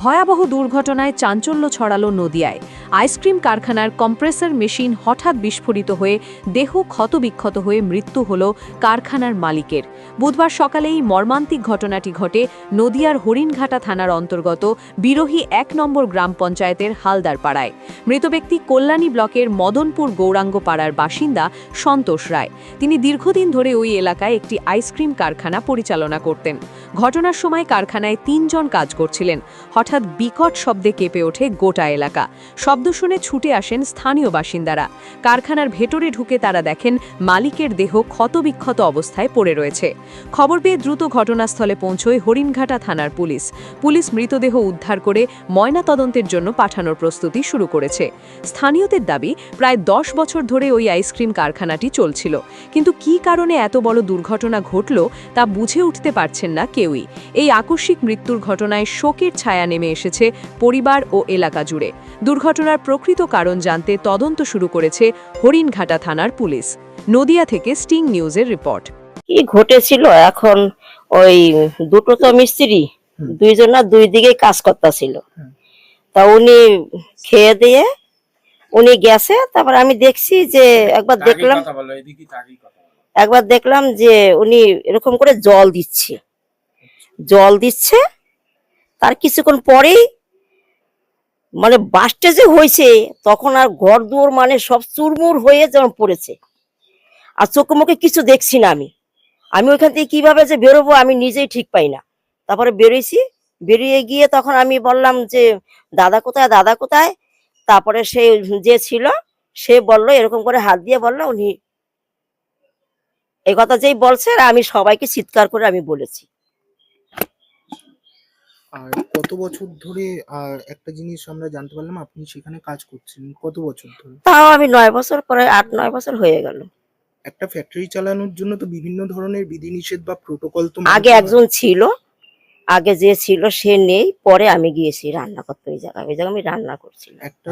ভয়াবহ দুর্ঘটনায় চাঞ্চল্য ছড়ালো নদিয়ায়। আইসক্রিম কারখানার কম্প্রেসার মেশিন হঠাৎ বিস্ফোরিত হয়ে দেহ ক্ষতবিক্ষত হয়ে মৃত্যু হল কারখানার মালিকের। বুধবার সকালে এই মর্মান্তিক ঘটনাটি ঘটে নদিয়ার হরিণঘাটা থানার অন্তর্গত বিরোহী এক নম্বর গ্রাম পঞ্চায়েতের হালদার পাড়ায় মৃত ব্যক্তি কল্যাণী ব্লকের মদনপুর গৌরাঙ্গ পাড়ার বাসিন্দা সন্তোষ রায়। তিনি দীর্ঘদিন ধরে ওই এলাকায় একটি আইসক্রিম কারখানা পরিচালনা করতেন। ঘটনার সময় কারখানায় তিনজন কাজ করছিলেন। হঠাৎ বিকট শব্দে কেঁপে ওঠে গোটা এলাকা। শব্দ শুনে ছুটে আসেন স্থানীয় বাসিন্দারা। কারখানার ভেতরে ঢুকে তারা দেখেন মালিকের দেহ ক্ষতবিক্ষত অবস্থায় পড়ে রয়েছে। খবর পেয়ে দ্রুত ঘটনাস্থলে পৌঁছয় হরিণঘাটা থানার পুলিশ। পুলিশ মৃতদেহ উদ্ধার করে ময়নাতদন্তের জন্য পাঠানোর প্রস্তুতি শুরু করেছে। স্থানীয়দের দাবি, প্রায় দশ বছর ধরে ওই আইসক্রিম কারখানাটি চলছিল। কিন্তু কী কারণে এত বড় দুর্ঘটনা ঘটল তা বুঝে উঠতে পারছেন না কেউই। এই আকস্মিক মৃত্যুর ঘটনায় শোকের ছায়া নেমে এসেছে পরিবার ও এলাকা জুড়ে। দুর্ঘটনার প্রকৃত কারণ জানতে তদন্ত শুরু করেছে হরিণঘাটা থানার পুলিশ। নদিয়া থেকে স্টিং নিউজের রিপোর্ট। কি ঘটেছিল? এখন ওই দুটো তো মিস্ত্রি দুইজন দুই দিকেই কাজ করতেছিল। তা উনি খেয়ে দিয়ে উনি গেছে তারপর আমি দেখছি যে একবার দেখলাম একবার দেখলাম যে উনি এরকম করে জল দিচ্ছে। জল দিচ্ছে। তার কিছুক্ষণ পরেই মানে বাসটা যে হয়েছে, তখন আর ঘর দুয়ার মানে সব চুরমুর হয়ে যেমন পড়েছে। আর চোখে মুখে কিছু দেখছি না আমি। আমি ওইখান থেকে কীভাবে যে বেরোবো আমি নিজেই ঠিক পাই না। তারপরে বেরোইছি, বেরিয়ে গিয়ে তখন আমি বললাম যে, দাদা কোথায় দাদা কোথায়? তারপরে সে যে ছিল, সে বলল, এরকম করে হাত দিয়ে বলল, উনি এ কথা যেই বলছে আমি সবাইকে চিৎকার করে আমি বলেছি। আর কত বছর ধরে আর একটা জিনিস আমরা জানতে পারলাম আপনি সেখানে কাজ করছেন কত বছর ধরে? তাও আমি নয় বছর পরে আট নয় বছর হয়ে গেল। একটা ফ্যাক্টরি চালানোর জন্য তো বিভিন্ন ধরনের বিধিনিষেধ বা প্রোটোকল তো আগে একজন ছিল আগে যে ছিল সে নেই পরে আমি গিয়েছি রান্না করতে ওই জায়গায় ওই জায়গায় আমি রান্না করছিলাম। একটা